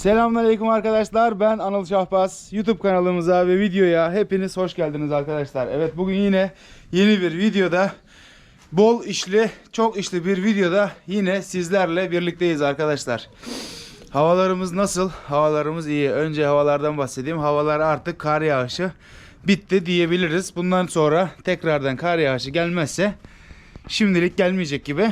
Selamünaleyküm arkadaşlar. Ben Anıl Şahbaz. YouTube kanalımıza ve videoya hepiniz hoş geldiniz arkadaşlar. Evet bugün yine yeni bir videoda bol işli, çok işli bir videoda yine sizlerle birlikteyiz arkadaşlar. Havalarımız nasıl? Havalarımız iyi. Önce havalardan bahsedeyim. Havalar artık kar yağışı bitti diyebiliriz. Bundan sonra tekrardan kar yağışı gelmezse şimdilik gelmeyecek gibi.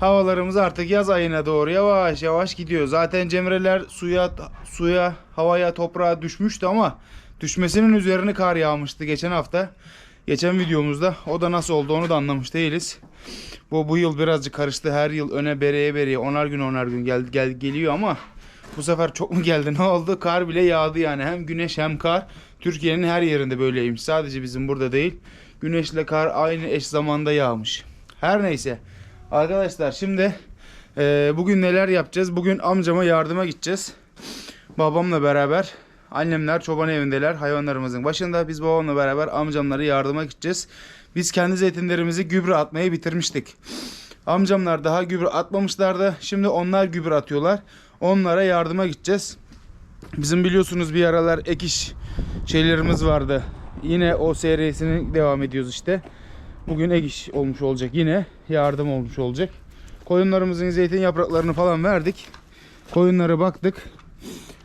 Havalarımız artık yaz ayına doğru yavaş yavaş gidiyor. Zaten cemreler suya suya, havaya, toprağa düşmüştü ama düşmesinin üzerine kar yağmıştı geçen hafta. Geçen videomuzda o da nasıl oldu onu da anlamış değiliz. Bu bu yıl birazcık karıştı. Her yıl öne bereye bereye onar gün onar gün gel, gel geliyor ama bu sefer çok mu geldi ne oldu? Kar bile yağdı yani. Hem güneş hem kar. Türkiye'nin her yerinde böyleymiş. Sadece bizim burada değil. Güneşle kar aynı eş zamanda yağmış. Her neyse. Arkadaşlar şimdi e, bugün neler yapacağız? Bugün amcama yardıma gideceğiz. Babamla beraber. Annemler çoban evindeler hayvanlarımızın başında. Biz babamla beraber amcamları yardıma gideceğiz. Biz kendi zeytinlerimizi gübre atmayı bitirmiştik. Amcamlar daha gübre atmamışlardı. Şimdi onlar gübre atıyorlar. Onlara yardıma gideceğiz. Bizim biliyorsunuz bir aralar ek iş şeylerimiz vardı. Yine o serisini devam ediyoruz işte. Bugün ek iş olmuş olacak yine. Yardım olmuş olacak. Koyunlarımızın zeytin yapraklarını falan verdik. Koyunlara baktık.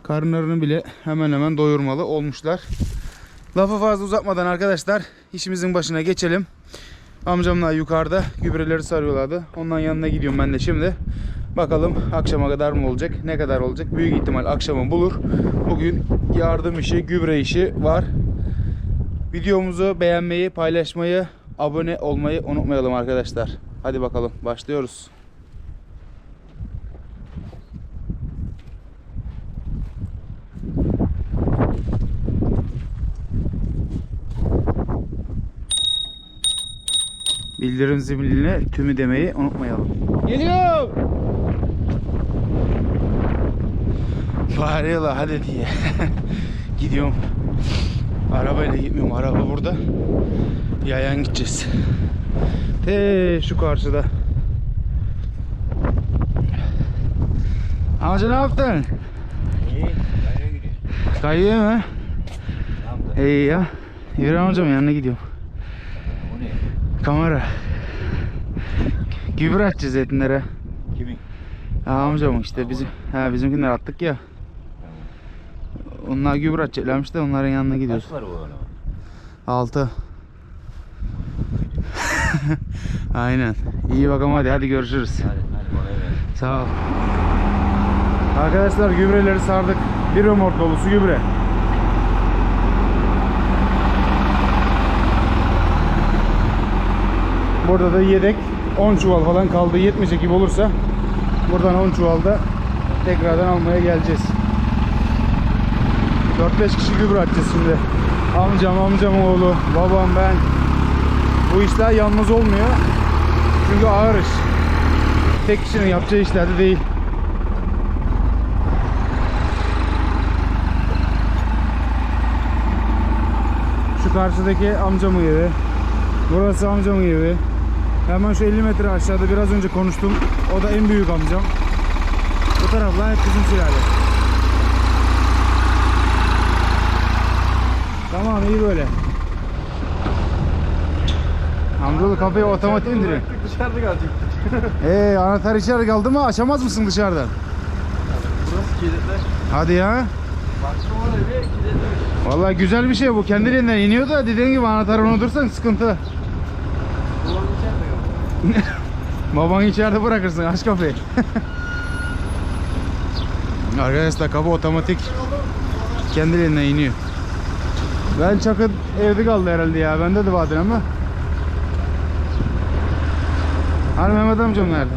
Karınlarını bile hemen hemen doyurmalı olmuşlar. Lafı fazla uzatmadan arkadaşlar işimizin başına geçelim. Amcamlar yukarıda gübreleri sarıyorlardı. Ondan yanına gidiyorum ben de şimdi. Bakalım akşama kadar mı olacak? Ne kadar olacak? Büyük ihtimal akşamı bulur. Bugün yardım işi, gübre işi var. Videomuzu beğenmeyi, paylaşmayı, abone olmayı unutmayalım arkadaşlar. Hadi bakalım başlıyoruz. Bildirim zilini tümü demeyi unutmayalım. Geliyor. Bağırıyorlar hadi diye. Gidiyorum. Arabayla gitmiyorum. Araba burada. Yayan gideceğiz. Te şu karşıda. Amca ne yaptın? İyi. Nereye gidiyor? Kayıyor mu? Ne? İyi ya. Yürü amcam yanına gidiyorum. O ne? Kamera. Gübre atacağız zeytinlere. Kimin? Ha amcam işte bizim ha bizimkiler attık ya. Onlar gübre atacaklarmış da onların yanına gidiyoruz. Kaç var bu araba? 6. Aynen. İyi bakalım hadi hadi görüşürüz. Hadi hadi kolay gelsin. Sağ ol. Arkadaşlar gübreleri sardık. Bir remork dolusu gübre. Burada da yedek 10 çuval falan kaldı. Yetmeyecek gibi olursa buradan 10 çuvalda tekrardan almaya geleceğiz. 4-5 kişi gübre atacağız şimdi. Amcam, amcam oğlu, babam, ben. Bu işler yalnız olmuyor. Çünkü ağır iş. Tek kişinin yapacağı işler de değil. Şu karşıdaki amcamın evi. Burası amcamın evi. Hemen şu 50 metre aşağıda biraz önce konuştum. O da en büyük amcam. Bu taraflar hep bizim sülale. Tamam iyi böyle. Amcalı kafayı otomatik indiriyor. Dışarıda kalacak. Ee anahtar içeride kaldı mı açamaz mısın dışarıdan? Burası kilitli. Hadi ya. Baktım oraya kilitli. Vallahi güzel bir şey bu. Kendiliğinden iniyor da dediğin gibi anahtarı unutursan sıkıntı. Ulan içeride. Babanı içeride bırakırsın aç kafayı. Arkadaşlar kapı otomatik. Kendiliğinden iniyor. Ben çakı evde kaldı herhalde ya. Bende de vardır ama. Hani Mehmet amcam nerede?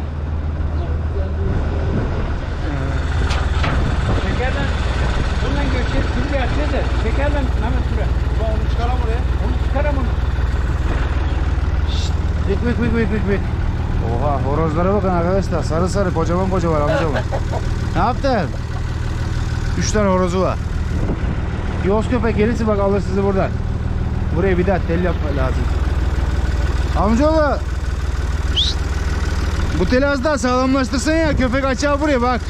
Şekerden bundan göçer kim gelse de şekerden Mehmet şuraya. Ulan onu çıkaram oraya. Onu çıkaram onu. Bik bik bik bik bik bik. Oha horozlara bakın arkadaşlar. Sarı sarı kocaman kocaman amcaman. ne yaptın? Üç tane horozu var. Yoz köpek gelirse bak alır sizi buradan. Buraya bir daha tel yapma lazım. Amcaoğlu. Bu teli az daha sağlamlaştırsan ya köpek açağı buraya bak.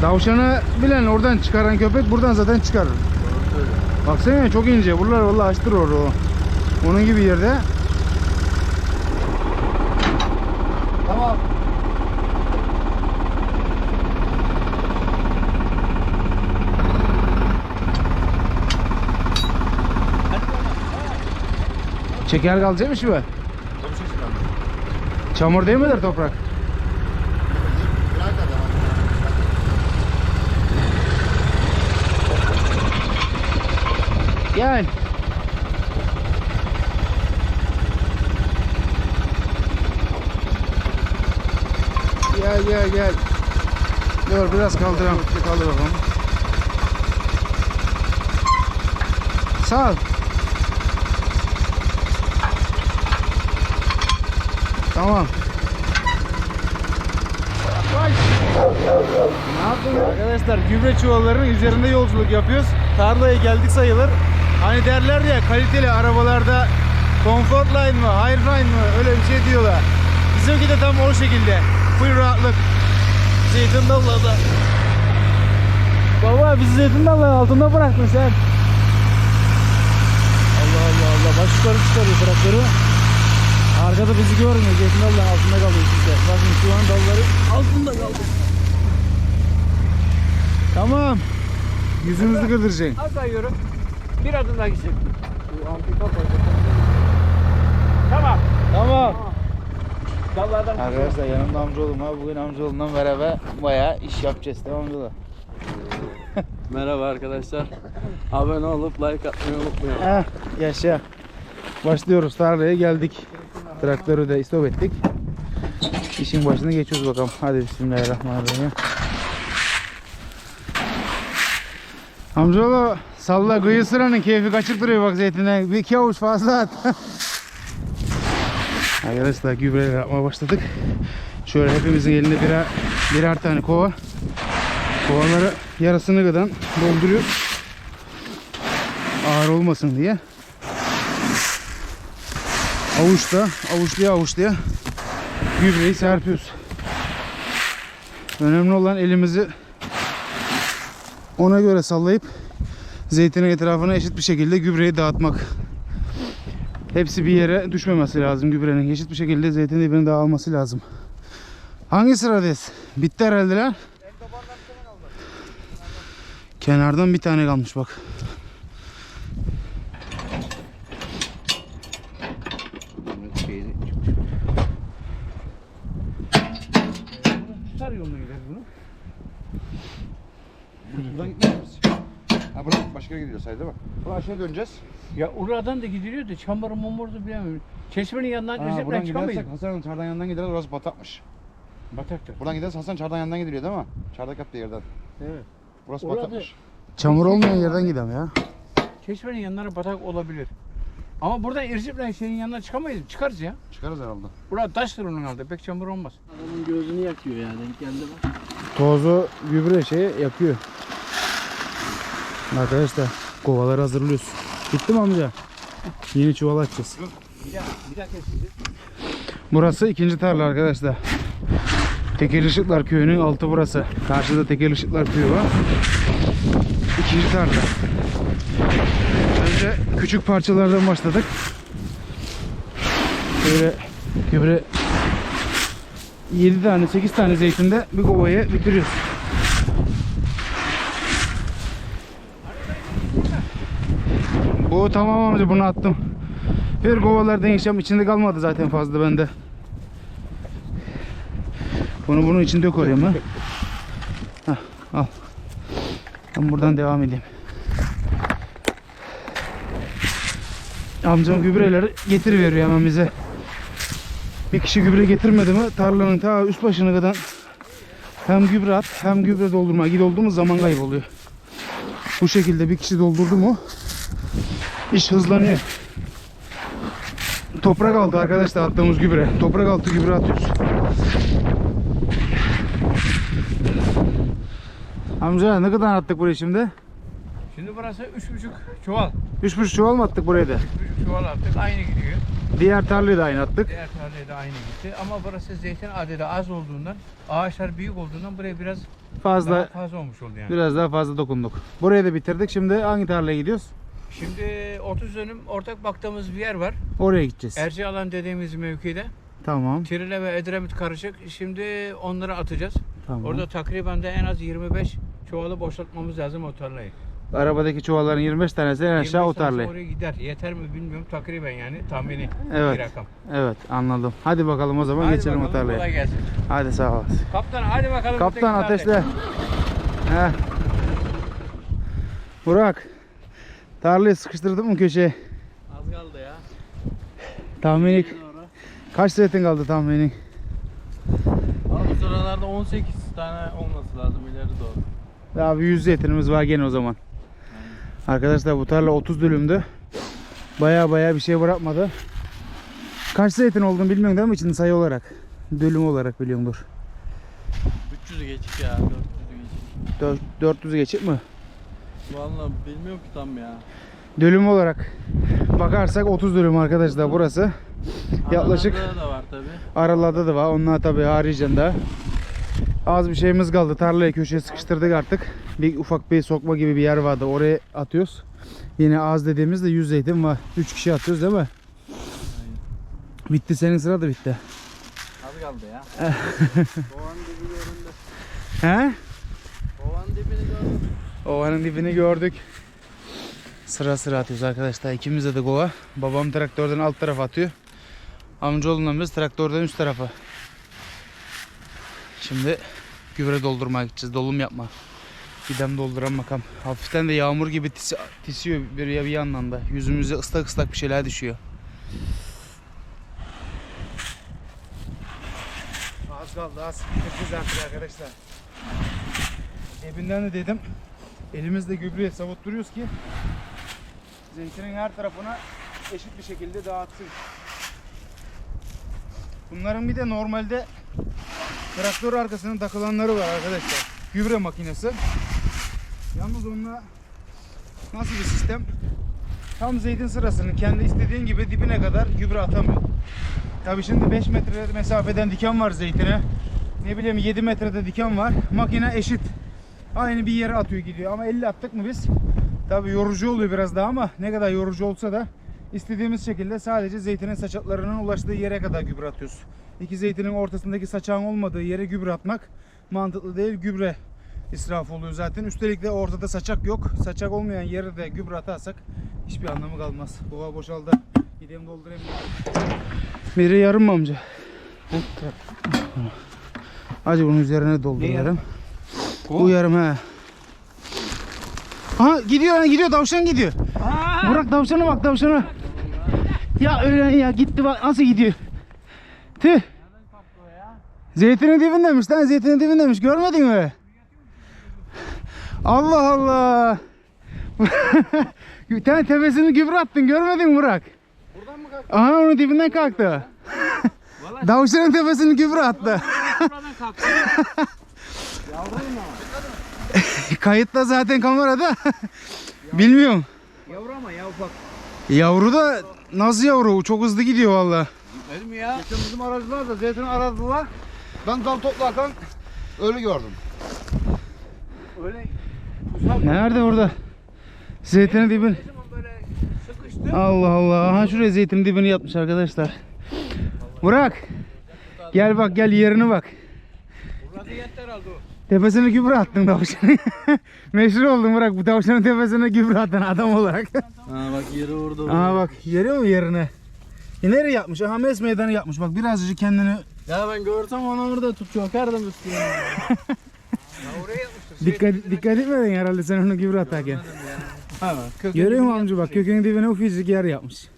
Tavşanı bilen oradan çıkaran köpek buradan zaten çıkarır. Baksana çok ince. Buralar vallahi açtırır o. Onun gibi yerde Çeker kalacakmış mı? Çamur değil midir toprak? Gel. Gel gel gel. Dur biraz kaldıralım. Kaldır bakalım. Sağ ol. Tamam. Ne yaptın? Arkadaşlar gübre çuvallarının üzerinde yolculuk yapıyoruz. Tarlaya geldik sayılır. Hani derler ya kaliteli arabalarda Comfortline mı, Highline mı öyle bir şey diyorlar. Bizimki de tam o şekilde. Full rahatlık. Zeytin dalladı. Baba bizi zeytin dalı altında bıraktın sen. Allah Allah Allah. Baş yukarı çıkarıyor traktörü. Arkada bizi görmüyor. Zeytin dalının altında kalıyor işte. Bakın şu an dalları altında kaldı. Tamam. Yüzümüzü kırdıracaksın. Az daha yürü. Bir adım daha gitsin. Tamam. Tamam. Dallardan Arkadaşlar yanımda amcaoğlum var. Bugün amcaoğlumla beraber bayağı iş yapacağız. Tamam amcaoğlu. Merhaba arkadaşlar. Abone olup like atmayı unutmayın. Heh, yaşa. Başlıyoruz. Tarlaya geldik. Traktörü de istop ettik. İşin başına geçiyoruz bakalım. Hadi bismillahirrahmanirrahim. Amcaoğlu salla kıyı sıranın keyfi kaçık duruyor bak zeytine. Bir iki avuç fazla at. Arkadaşlar gübreleri yapmaya başladık. Şöyle hepimizin elinde birer, birer tane kova. Kovaları yarısını kadar dolduruyor. Ağır olmasın diye. Avuçta, avuçluya avuçluya gübreyi serpiyoruz. Önemli olan elimizi ona göre sallayıp zeytinin etrafına eşit bir şekilde gübreyi dağıtmak. Hepsi bir yere düşmemesi lazım gübrenin. Eşit bir şekilde zeytin dibine dağılması lazım. Hangi sıradayız? Bitti herhalde lan. Kenardan bir tane kalmış bak. Sar yoluna gideriz bunu. Buradan gitmiyoruz. Yere gidiyor saydı bak. Buradan aşağı döneceğiz. Ya oradan da gidiliyor da çamuru mumurdu bilemiyorum. Çeşmenin yanından Ha, Recep'ten buradan çıkamayız. gidersek Hasan'ın çardan yanından gideriz orası batakmış. Bataktır. Buradan gideriz Hasan çardan yanından gidiliyor değil mi? Çardak yaptığı yerden. Evet. Burası Orada- batakmış. Çamur olmayan yerden gidelim ya. Çeşmenin yanları batak olabilir. Ama buradan Recep'ten şeyin yanına çıkamayız. Çıkarız ya. Çıkarız herhalde. Burada taştır onun altında. Pek çamur olmaz. Adamın gözünü yakıyor ya denk geldi bak. Tozu gübre şey yapıyor. Arkadaşlar kovaları hazırlıyoruz. Bitti mi amca? Yeni çuval açacağız. Bir daha, bir daha. Burası ikinci tarla arkadaşlar. Tekelişiklar köyünün altı burası. Karşıda Tekelişiklar köyü var. İkinci tarla. Önce küçük parçalardan başladık. Böyle gübre 7 tane 8 tane zeytinde bir kovayı bitiriyoruz. Bu tamam amca bunu attım. Bir kovalardan yaşam içinde kalmadı zaten fazla bende. Bunu bunun içinde koyayım ha. Hah, al. Ben buradan devam edeyim. Amcam gübreleri getiriveriyor hemen bize. Bir kişi gübre getirmedi mi tarlanın ta üst başına kadar hem gübre at hem gübre doldurma. Olduğumuz zaman kayboluyor. Bu şekilde bir kişi doldurdu mu iş hızlanıyor. Toprak altı arkadaşlar attığımız gübre. Toprak altı gübre atıyoruz. Amca ne kadar attık buraya şimdi? Şimdi burası üç buçuk çuval. Üç buçuk çuval mı attık buraya da? Üç buçuk çuval attık. Aynı gidiyor. Diğer tarlayı da aynı attık. Diğer tarlaya da aynı gitti. Ama burası zeytin adedi az olduğundan, ağaçlar büyük olduğundan buraya biraz Fazla fazla olmuş oldu yani. biraz daha fazla dokunduk. Burayı da bitirdik. Şimdi hangi tarlaya gidiyoruz? Şimdi 30 dönüm ortak baktığımız bir yer var. Oraya gideceğiz. Ercialan dediğimiz mevkide. Tamam. Trile ve Edremit karışık. Şimdi onları atacağız. Tamam. Orada takriben de en az 25 çuvalı boşaltmamız lazım o tarlayı. Arabadaki çuvalların 25 tanesi en aşağı 25 o tarlaya. Oraya gider. Yeter mi bilmiyorum. Takriben yani tahmini Evet. bir rakam. Evet anladım. Hadi bakalım o zaman Hadi geçelim o bakalım, Kolay tarlaya. gelsin. Hadi sağ olasın. Kaptan hadi bakalım. Kaptan ateşle. Heh. Burak. Tarlayı sıkıştırdın mı köşeye? Az kaldı ya. Tahmini kaç zeytin kaldı tahmini? Ama bu sıralarda 18 tane olması lazım ileri doğru. Daha bir 100 zeytinimiz var gene o zaman. Arkadaşlar bu tarla 30 dönümdü. Baya baya bir şey bırakmadı. Kaç zeytin olduğunu bilmiyorum değil mi içinde sayı olarak? Dönüm olarak biliyorumdur. 300'ü geçik ya 400'ü geçik. Dö- 400'ü geçik mi? Vallahi bilmiyorum ki tam ya. Dönüm olarak bakarsak 30 dönüm arkadaşlar burası. Yaklaşık Aralarda da var tabi. aralarda da var. Onlar tabii haricen de. Az bir şeyimiz kaldı. Tarlayı köşeye sıkıştırdık artık. Bir ufak bir sokma gibi bir yer vardı. Oraya atıyoruz. Yine az dediğimizde 100 zeytin var. 3 kişi atıyoruz değil mi? Bitti senin sıra da bitti. Az kaldı ya. Kovan dibi göründü. He? Ovanın dibini gördük. Sıra sıra atıyoruz arkadaşlar. İkimiz de, kova. Babam traktörden alt tarafa atıyor. Amcaoğlundan biz traktörden üst tarafa. Şimdi gübre doldurmaya gideceğiz. Dolum yapma. Gidem dolduran makam. Hafiften de yağmur gibi tisi, tisiyor bir, bir yandan da. Yüzümüze ıslak ıslak bir şeyler düşüyor. Az kaldı az. Artık arkadaşlar. Ebinden de dedim. Elimizle gübreye savutturuyoruz ki zeytinin her tarafına eşit bir şekilde dağıtsın. Bunların bir de normalde traktör arkasının takılanları var arkadaşlar. Gübre makinesi. Yalnız onunla nasıl bir sistem? Tam zeytin sırasının kendi istediğin gibi dibine kadar gübre atamıyor. Tabii şimdi 5 metre mesafeden diken var zeytine. Ne bileyim 7 metrede diken var. Makine eşit. Aynı bir yere atıyor gidiyor ama 50 attık mı biz? Tabii yorucu oluyor biraz daha ama ne kadar yorucu olsa da istediğimiz şekilde sadece zeytinin saçaklarının ulaştığı yere kadar gübre atıyoruz. İki zeytinin ortasındaki saçağın olmadığı yere gübre atmak mantıklı değil. Gübre israfı oluyor zaten. Üstelik de ortada saçak yok. Saçak olmayan yere de gübre atarsak hiçbir anlamı kalmaz. Kova boşaldı. Gideyim doldurayım. Biri yarım mı amca? Hadi bunun üzerine dolduralım. Bu yarım he. Aha gidiyor lan gidiyor tavşan gidiyor. Burak tavşana bak tavşana. Ya öyle ya gitti bak nasıl gidiyor. Tüh. Zeytinin dibindeymiş lan zeytinin dibindeymiş görmedin mi? Allah Allah. Bir tane tepesini gübre attın görmedin mi Burak? Buradan mı kalktın? Aha onun dibinden kalktı. Tavşanın tepesini gübre attı. buradan kalktın. Yavrum ama. Kayıtta zaten kamerada. Bilmiyorum. Yavru ama ya ufak. Yavru da nasıl yavru? Çok hızlı gidiyor valla. Gitmedi mi ya? Geçen bizim aradılar da zeytini aradılar. Ben dal toplarken öyle gördüm. Öyle. Nerede orada? Zeytinin dibini. Allah Allah. Aha şuraya zeytinin dibini yapmış arkadaşlar. Burak. Gel bak gel yerine bak. Burada yeter aldı o. Tepesine gübre attın tavşanın. Meşhur oldun Burak bu tavşanın tepesine gübre atan adam olarak. Ha bak yeri orada. Aha bak görüyor musun yerine? E nereye yapmış? Aha mes meydanı yapmış. Bak birazcık kendini Ya ben görsem onu orada tut çökerdim üstüne. Ya oraya yapmıştır. dikkat dikkat etmedin herhalde sen onu gübre atarken. Ha, kökeni Görüyor musun amca bak yapmış. kökenin dibine ufacık yer yapmış.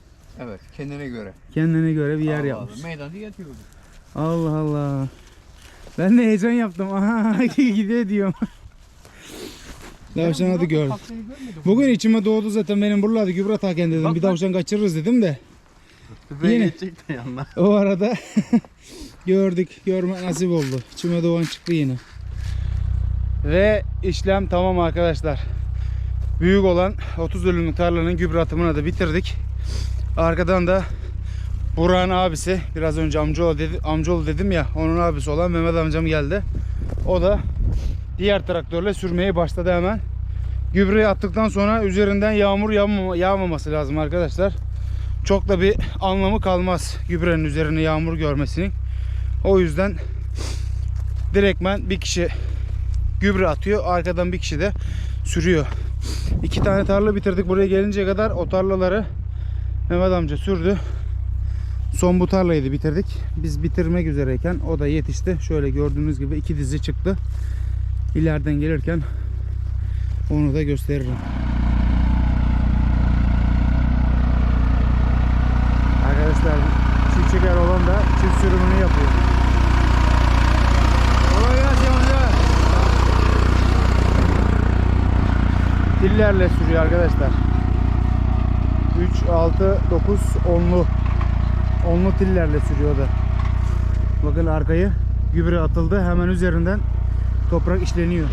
Evet kendine göre. Kendine göre bir yer Allah yapmış. Allah, Meydanda yatıyordu. Allah Allah. Ben de heyecan yaptım. Aha gidiyor diyorum. Tavşan hadi gördüm. Bugün içime doğdu zaten benim buralarda gübre atarken dedim. Bak bir bak. tavşan kaçırırız dedim de. Yine. geçecek de yanına. O arada gördük. Görmek nasip oldu. İçime doğan çıktı yine. Ve işlem tamam arkadaşlar. Büyük olan 30 dönümlük tarlanın gübre atımını da bitirdik. Arkadan da Burak'ın abisi biraz önce amcaoğlu, dedi, amcaoğlu dedim ya onun abisi olan Mehmet amcam geldi. O da diğer traktörle sürmeye başladı hemen. Gübreyi attıktan sonra üzerinden yağmur yağmama, yağmaması lazım arkadaşlar. Çok da bir anlamı kalmaz gübrenin üzerine yağmur görmesinin. O yüzden direktmen bir kişi gübre atıyor. Arkadan bir kişi de sürüyor. İki tane tarla bitirdik buraya gelinceye kadar o tarlaları Mehmet amca sürdü. Son bu tarlayı bitirdik. Biz bitirmek üzereyken o da yetişti. Şöyle gördüğünüz gibi iki dizi çıktı. İleriden gelirken onu da gösteririm. Arkadaşlar çift çeker olan da çift sürümünü yapıyor. Kolay gelsin amca. Dillerle sürüyor arkadaşlar. 3, 6, 9, 10'lu. Onlu tillerle sürüyordu. Bakın arkayı gübre atıldı. Hemen üzerinden toprak işleniyor.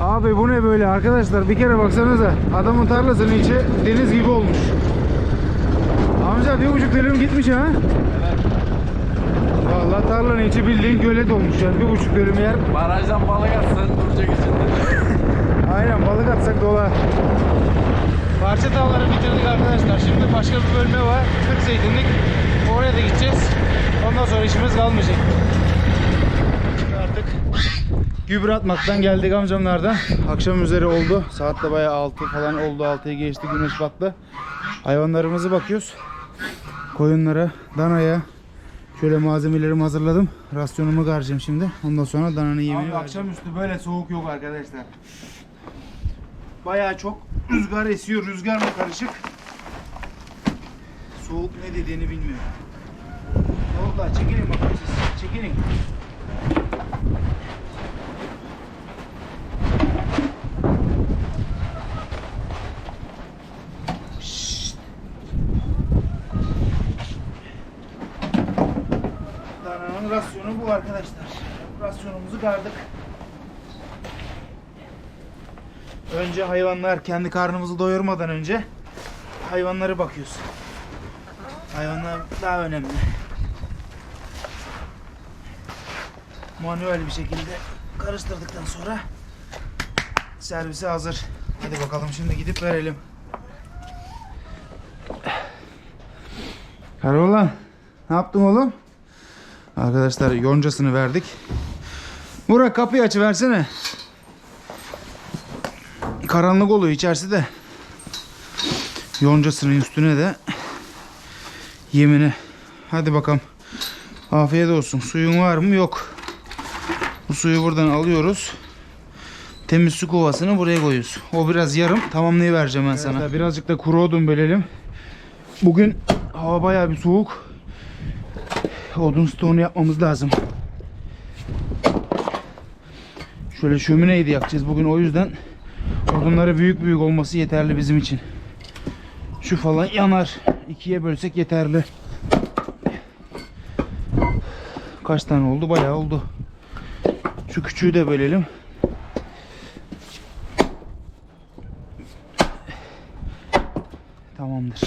Abi bu ne böyle arkadaşlar bir kere baksanıza adamın tarlasının içi deniz gibi olmuş. Bir buçuk dönüm gitmiş ha? Vallahi tarlanın içi bildiğin gölet olmuş yani bir buçuk dönüm yer. Barajdan balık atsan duracak içinde. Aynen balık atsak dolar. Parça tavları bitirdik arkadaşlar. Şimdi başka bir bölme var. 40 zeytinlik. Oraya da gideceğiz. Ondan sonra işimiz kalmayacak. Şimdi artık gübre atmaktan geldik amcamlardan. Akşam üzeri oldu. Saat de bayağı 6 falan oldu. 6'yı geçti. Güneş battı. Hayvanlarımızı bakıyoruz. Koyunlara, danaya şöyle malzemelerimi hazırladım. Rasyonumu karacağım şimdi. Ondan sonra dananın yemini Akşamüstü böyle soğuk yok arkadaşlar. Bayağı çok rüzgar esiyor. Rüzgarla karışık. Soğuk ne dediğini bilmiyorum. Yolda çekilin bakalım siz. Çekilin. Dananın rasyonu bu arkadaşlar. Rasyonumuzu gardık. Önce hayvanlar kendi karnımızı doyurmadan önce hayvanlara bakıyoruz. Hayvanlar daha önemli. Manuel bir şekilde karıştırdıktan sonra servise hazır. Hadi bakalım şimdi gidip verelim. Karola ne yaptın oğlum? Arkadaşlar yoncasını verdik. Burak kapıyı açıversene. Karanlık oluyor içerisi de. Yoncasının üstüne de yemini. Hadi bakalım. Afiyet olsun. Suyun var mı? Yok. Bu suyu buradan alıyoruz. Temiz su kovasını buraya koyuyoruz. O biraz yarım. Tamamlayıvereceğim ben sana. Birazcık da kuru odun bölelim. Bugün hava bayağı bir soğuk. Odun stoğunu yapmamız lazım. Şöyle şömineyi de yakacağız bugün o yüzden odunları büyük büyük olması yeterli bizim için. Şu falan yanar. İkiye bölsek yeterli. Kaç tane oldu? Bayağı oldu. Şu küçüğü de bölelim. Tamamdır.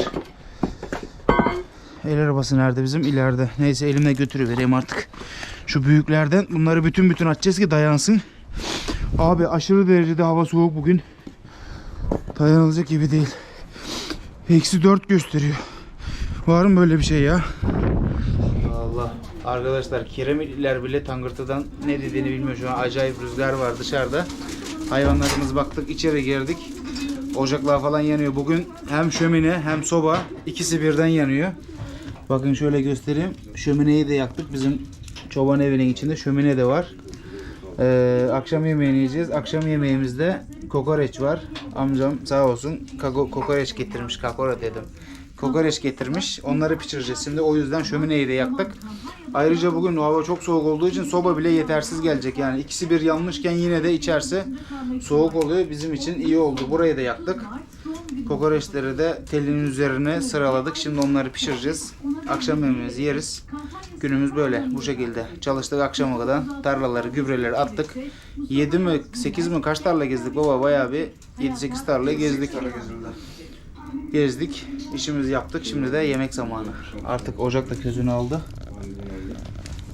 El arabası nerede bizim? İleride. Neyse elimle götürüvereyim artık. Şu büyüklerden bunları bütün bütün açacağız ki dayansın. Abi aşırı derecede hava soğuk bugün. Dayanılacak gibi değil. Eksi 4 gösteriyor. Var mı böyle bir şey ya? Allah. Arkadaşlar kiremitler bile tangırtıdan ne dediğini bilmiyor şu an. Acayip rüzgar var dışarıda. Hayvanlarımız baktık içeri girdik. Ocaklar falan yanıyor. Bugün hem şömine hem soba ikisi birden yanıyor. Bakın şöyle göstereyim. Şömineyi de yaktık. Bizim çoban evinin içinde şömine de var. Ee, akşam yemeğini yiyeceğiz. Akşam yemeğimizde kokoreç var. Amcam sağ olsun kako- kokoreç getirmiş. Kakora dedim. Kokoreç getirmiş. Onları pişireceğiz şimdi. O yüzden şömineyi de yaktık. Ayrıca bugün hava çok soğuk olduğu için soba bile yetersiz gelecek. Yani ikisi bir yanmışken yine de içerisi soğuk oluyor. Bizim için iyi oldu. Burayı da yaktık. Kokoreçleri de telin üzerine sıraladık. Şimdi onları pişireceğiz. Akşam yemeğimizi yeriz. Günümüz böyle bu şekilde. Çalıştık akşama kadar. Tarlaları, gübreleri attık. 7 mi 8 mi kaç tarla gezdik baba bayağı bir 7-8 tarla gezdik. Gezdik. işimizi yaptık. Şimdi de yemek zamanı. Artık ocak da közünü aldı.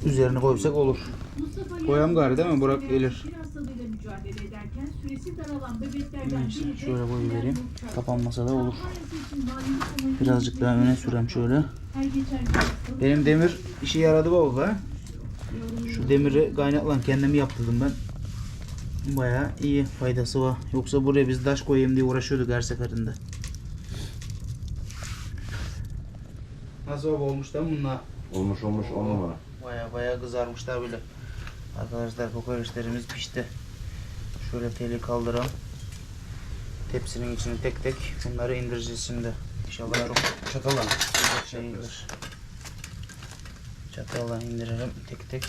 Üzerine koysak olur. Koyam gari değil mi? Burak gelir. Biri de şöyle koyuvereyim. Kapanmasa da olur. Birazcık daha öne sürem şöyle. Benim demir işe yaradı baba. Şu demiri kaynakla kendimi yaptırdım ben. Bayağı iyi faydası var. Yoksa buraya biz taş koyayım diye uğraşıyorduk her seferinde. Nasıl baba olmuş lan bunlar? Olmuş olmuş on numara. Baya baya kızarmışlar bile. Arkadaşlar kokoreçlerimiz pişti. Şöyle teli kaldıralım. Tepsinin içine tek tek bunları indireceğiz şimdi. İnşallah Çatalla. şeydir. Çatalla indirelim tek tek.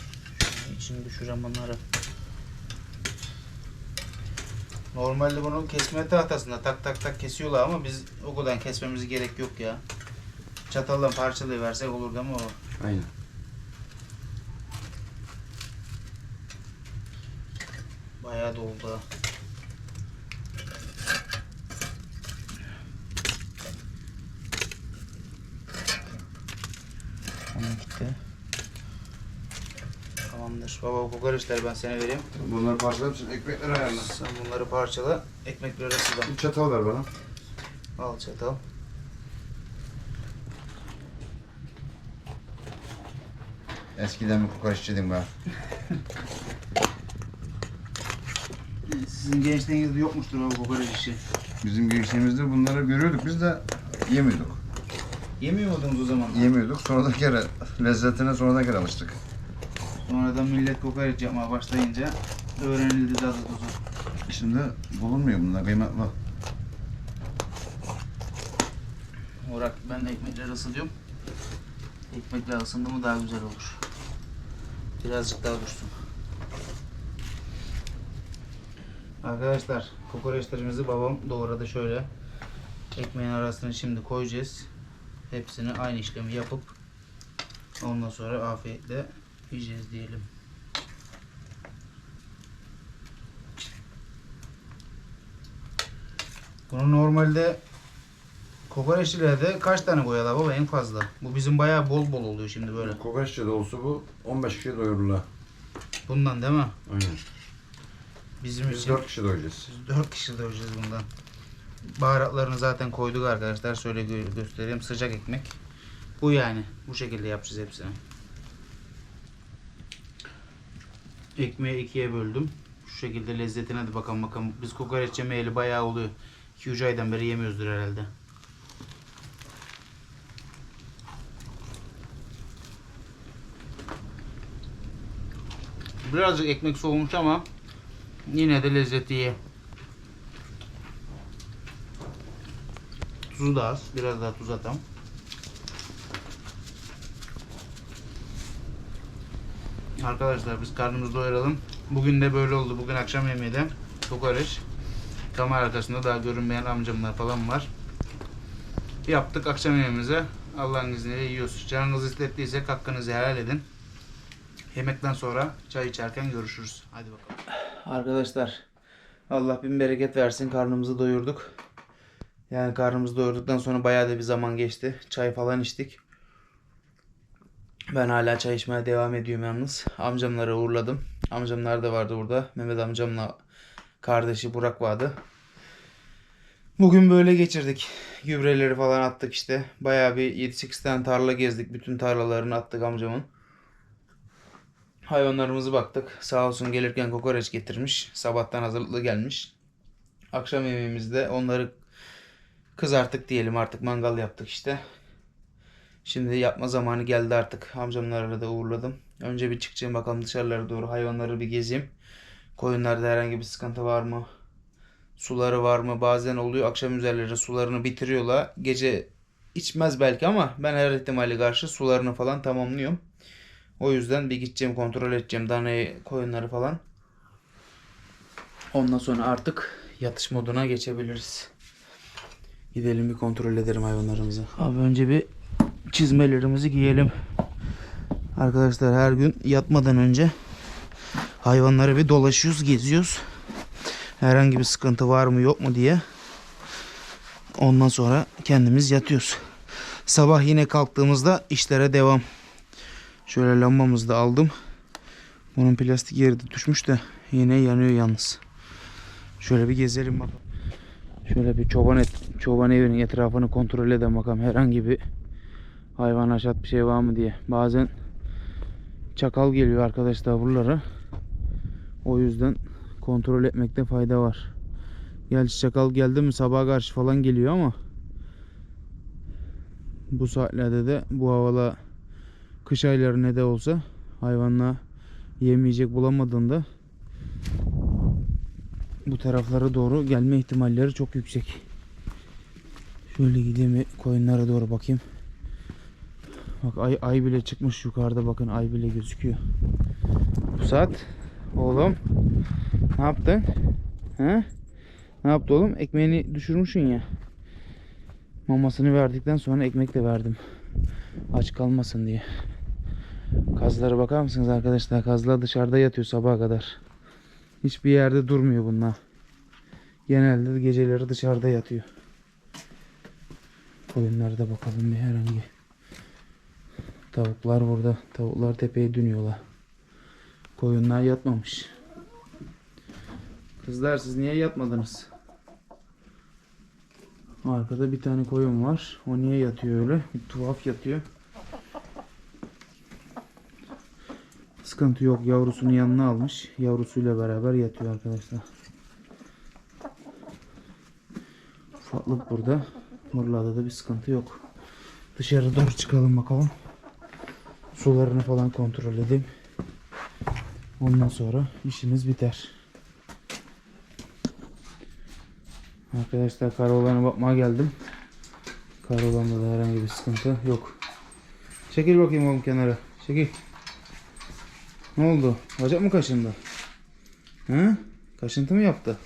Şöyle içini düşüreceğim bunları. Normalde bunu kesme tahtasında tak tak tak kesiyorlar ama biz o kadar kesmemize gerek yok ya. Çatalla parçalayıversek olur değil mi o? Aynen. Bayağı doldu. Onu gitti. Tamamdır. Baba kokoreçleri ben sana vereyim. Bunları parçalayıp sen ekmekleri ayarla. Sen bunları parçala. Ekmekleri sıra. Bir çatal ver bana. Al çatal. Eskiden bir kokoreççiydim ben. Sizin gençliğinizde yokmuştur baba kokoreç işi. Bizim gençliğimizde bunları görüyorduk biz de yemiyorduk. Yemiyor muydunuz o zaman? Yemiyorduk. Sonradan kere lezzetine sonradan kere alıştık. Sonradan millet kokoreç yapmaya başlayınca öğrenildi tadı tuzu. Şimdi bulunmuyor bunlar kıymetli. Orak ben de ekmekleri ısıtıyorum. Ekmekler ısındı mı daha güzel olur. Birazcık daha dursun. Arkadaşlar kokoreçlerimizi babam doğradı şöyle. Ekmeğin arasına şimdi koyacağız. Hepsini aynı işlemi yapıp ondan sonra afiyetle yiyeceğiz diyelim. Bunu normalde Kokoreççilerde kaç tane koyuyorlar baba en fazla? Bu bizim bayağı bol bol oluyor şimdi böyle. Kokoreççi de olsa bu 15 kişi doyururlar. Bundan değil mi? Aynen. Bizim Biz için 4 kişi doyacağız. 4 kişi doyacağız bundan. Baharatlarını zaten koyduk arkadaşlar. Şöyle gö- göstereyim. Sıcak ekmek. Bu yani. Bu şekilde yapacağız hepsini. Ekmeği ikiye böldüm. Şu şekilde lezzetine de bakalım bakalım. Biz kokoreç yemeyeli bayağı oluyor. 2-3 aydan beri yemiyoruzdur herhalde. Birazcık ekmek soğumuş ama yine de lezzeti iyi. Tuzu da az. Biraz daha tuz atalım. Arkadaşlar biz karnımızı doyuralım. Bugün de böyle oldu. Bugün akşam yemeği de kokoreç. Kamera arkasında daha görünmeyen amcamlar falan var. Yaptık akşam yemeğimize. Allah'ın izniyle yiyoruz. Canınız istettiyse hakkınızı helal edin. Yemekten sonra çay içerken görüşürüz. Hadi bakalım. Arkadaşlar Allah bin bereket versin. Karnımızı doyurduk. Yani karnımızı doyurduktan sonra bayağı da bir zaman geçti. Çay falan içtik. Ben hala çay içmeye devam ediyorum yalnız. Amcamları uğurladım. Amcamlar da vardı burada. Mehmet amcamla kardeşi Burak vardı. Bugün böyle geçirdik. Gübreleri falan attık işte. Bayağı bir 7-8 tane tarla gezdik. Bütün tarlalarını attık amcamın. Hayvanlarımızı baktık. Sağ olsun gelirken kokoreç getirmiş. Sabahtan hazırlıklı gelmiş. Akşam yemeğimizde onları kızarttık diyelim artık mangal yaptık işte. Şimdi yapma zamanı geldi artık. Amcamları da uğurladım. Önce bir çıkacağım bakalım dışarılara doğru hayvanları bir gezeyim. Koyunlarda herhangi bir sıkıntı var mı? Suları var mı? Bazen oluyor akşam üzerleri sularını bitiriyorlar. Gece içmez belki ama ben her ihtimali karşı sularını falan tamamlıyorum. O yüzden bir gideceğim kontrol edeceğim danayı koyunları falan. Ondan sonra artık yatış moduna geçebiliriz. Gidelim bir kontrol edelim hayvanlarımızı. Abi önce bir çizmelerimizi giyelim. Arkadaşlar her gün yatmadan önce hayvanları bir dolaşıyoruz, geziyoruz. Herhangi bir sıkıntı var mı yok mu diye. Ondan sonra kendimiz yatıyoruz. Sabah yine kalktığımızda işlere devam. Şöyle lambamızı da aldım. Bunun plastik yeri de düşmüş de yine yanıyor yalnız. Şöyle bir gezelim bakalım. Şöyle bir çoban et, çoban evinin etrafını kontrol edelim bakalım. Herhangi bir hayvan haşat bir şey var mı diye. Bazen çakal geliyor arkadaşlar buralara. O yüzden kontrol etmekte fayda var. Gerçi çakal geldi mi sabaha karşı falan geliyor ama bu saatlerde de bu havala kış ayları ne de olsa hayvanla yemeyecek bulamadığında bu taraflara doğru gelme ihtimalleri çok yüksek. Şöyle gideyim koyunlara doğru bakayım. Bak ay, ay bile çıkmış yukarıda bakın ay bile gözüküyor. Pusat oğlum ne yaptın? He? Ne yaptı oğlum? Ekmeğini düşürmüşsün ya. Mamasını verdikten sonra ekmek de verdim. Aç kalmasın diye. Kazlara bakar mısınız arkadaşlar? Kazlar dışarıda yatıyor sabaha kadar. Hiçbir yerde durmuyor bunlar. Genelde de geceleri dışarıda yatıyor. Koyunlara da bakalım bir herhangi. Tavuklar burada. Tavuklar tepeye dönüyorlar. Koyunlar yatmamış. Kızlar siz niye yatmadınız? Arkada bir tane koyun var. O niye yatıyor öyle? Bir tuhaf yatıyor. Sıkıntı yok. Yavrusunu yanına almış. Yavrusuyla beraber yatıyor arkadaşlar. Ufaklık burada. Buralarda da bir sıkıntı yok. Dışarı doğru çıkalım bakalım. Sularını falan kontrol edeyim. Ondan sonra işimiz biter. Arkadaşlar karaolana bakmaya geldim. Karolanda da herhangi bir sıkıntı yok. Çekil bakayım oğlum kenara. Çekil. Ne oldu? Bacak mı kaşındı? He? Kaşıntı mı yaptı?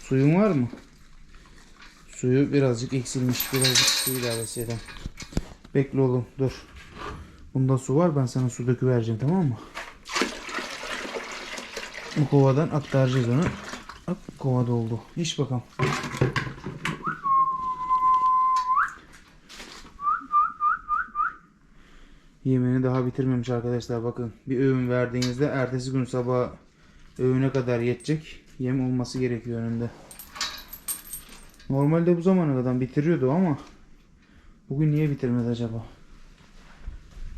Suyun var mı? Suyu birazcık eksilmiş. Birazcık su ilavesi edelim. Bekle oğlum dur. Bunda su var ben sana su döküvereceğim tamam mı? Bu kovadan aktaracağız onu. Bak kova doldu. İç bakalım. Yemini daha bitirmemiş arkadaşlar bakın. Bir öğün verdiğinizde ertesi gün sabah öğüne kadar yetecek yem olması gerekiyor önünde. Normalde bu zamana kadar bitiriyordu ama bugün niye bitirmedi acaba?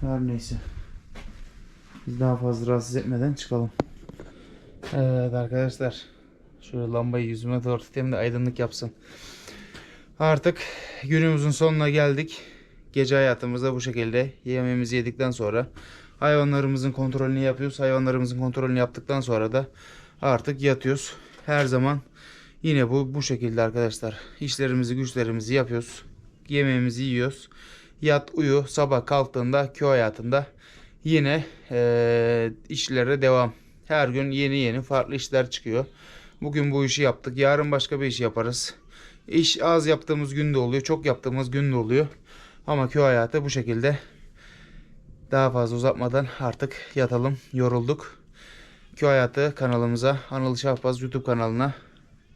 Her neyse. Biz daha fazla rahatsız etmeden çıkalım. Evet arkadaşlar. Şöyle lambayı yüzüme doğru tutayım da aydınlık yapsın. Artık günümüzün sonuna geldik. Gece hayatımızda bu şekilde yemeğimizi yedikten sonra hayvanlarımızın kontrolünü yapıyoruz. Hayvanlarımızın kontrolünü yaptıktan sonra da artık yatıyoruz. Her zaman yine bu bu şekilde arkadaşlar. İşlerimizi güçlerimizi yapıyoruz. Yemeğimizi yiyoruz. Yat uyu sabah kalktığında köy hayatında yine eee, işlere devam. Her gün yeni yeni farklı işler çıkıyor. Bugün bu işi yaptık. Yarın başka bir iş yaparız. İş az yaptığımız gün de oluyor. Çok yaptığımız gün de oluyor. Ama köy hayatı bu şekilde. Daha fazla uzatmadan artık yatalım. Yorulduk. Köy hayatı kanalımıza, Anıl Şahbaz YouTube kanalına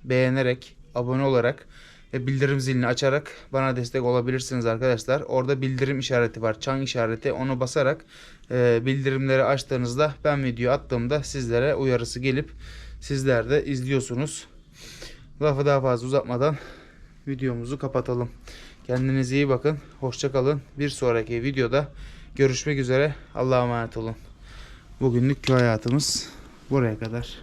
beğenerek, abone olarak ve bildirim zilini açarak bana destek olabilirsiniz arkadaşlar. Orada bildirim işareti var. Çan işareti. Onu basarak e, bildirimleri açtığınızda ben video attığımda sizlere uyarısı gelip sizler de izliyorsunuz. Lafı daha fazla uzatmadan videomuzu kapatalım. Kendinize iyi bakın. Hoşça kalın. Bir sonraki videoda görüşmek üzere. Allah'a emanet olun. Bugünlük köy hayatımız buraya kadar.